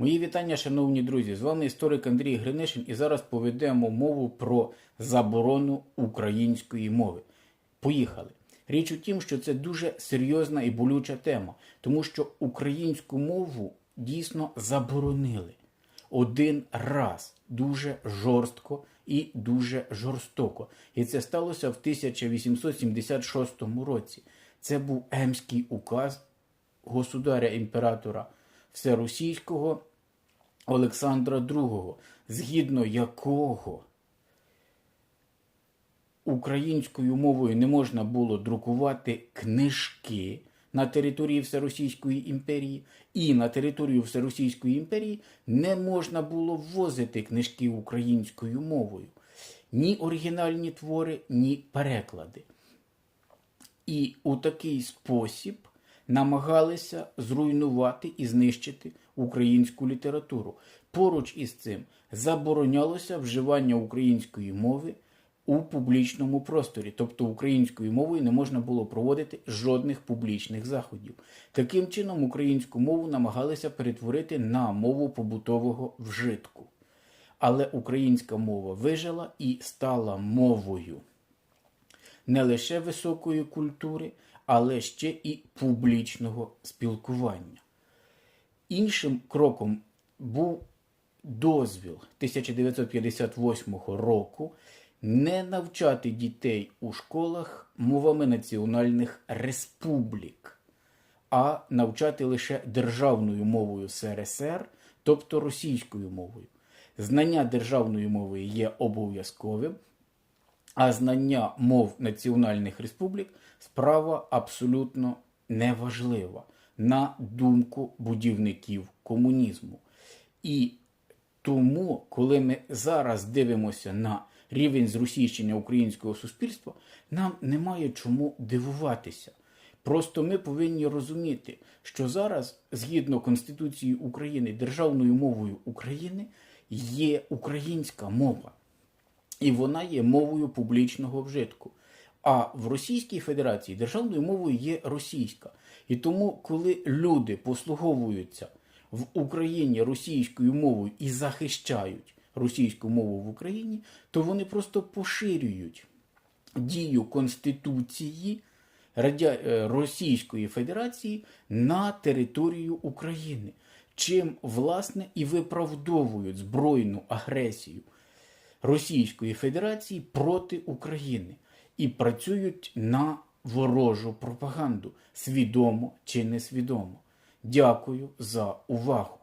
Мої вітання, шановні друзі. З вами історик Андрій Гринишин, і зараз поведемо мову про заборону української мови. Поїхали. Річ у тім, що це дуже серйозна і болюча тема, тому що українську мову дійсно заборонили один раз дуже жорстко і дуже жорстоко. І це сталося в 1876 році. Це був Емський указ государя імператора Всеросійського Олександра II, згідно якого українською мовою не можна було друкувати книжки на території Всеросійської імперії, і на територію Всеросійської імперії не можна було ввозити книжки українською мовою. Ні оригінальні твори, ні переклади. І у такий спосіб намагалися зруйнувати і знищити українську літературу. Поруч із цим заборонялося вживання української мови у публічному просторі, тобто українською мовою не можна було проводити жодних публічних заходів. Таким чином, українську мову намагалися перетворити на мову побутового вжитку. Але українська мова вижила і стала мовою не лише високої культури, але ще і публічного спілкування. Іншим кроком був дозвіл 1958 року не навчати дітей у школах мовами національних республік, а навчати лише державною мовою СРСР, тобто російською мовою. Знання державної мови є обов'язковим, а знання мов національних республік справа абсолютно неважлива на думку будівників комунізму. І тому, коли ми зараз дивимося на рівень зросійщення українського суспільства, нам немає чому дивуватися. Просто ми повинні розуміти, що зараз, згідно Конституції України, державною мовою України є українська мова, і вона є мовою публічного вжитку. А в Російській Федерації державною мовою є російська. І тому, коли люди послуговуються в Україні російською мовою і захищають російську мову в Україні, то вони просто поширюють дію Конституції е, Російської Федерації на територію України, чим, власне, і виправдовують збройну агресію Російської Федерації проти України і працюють на ворожу пропаганду, свідомо чи несвідомо. Дякую за увагу.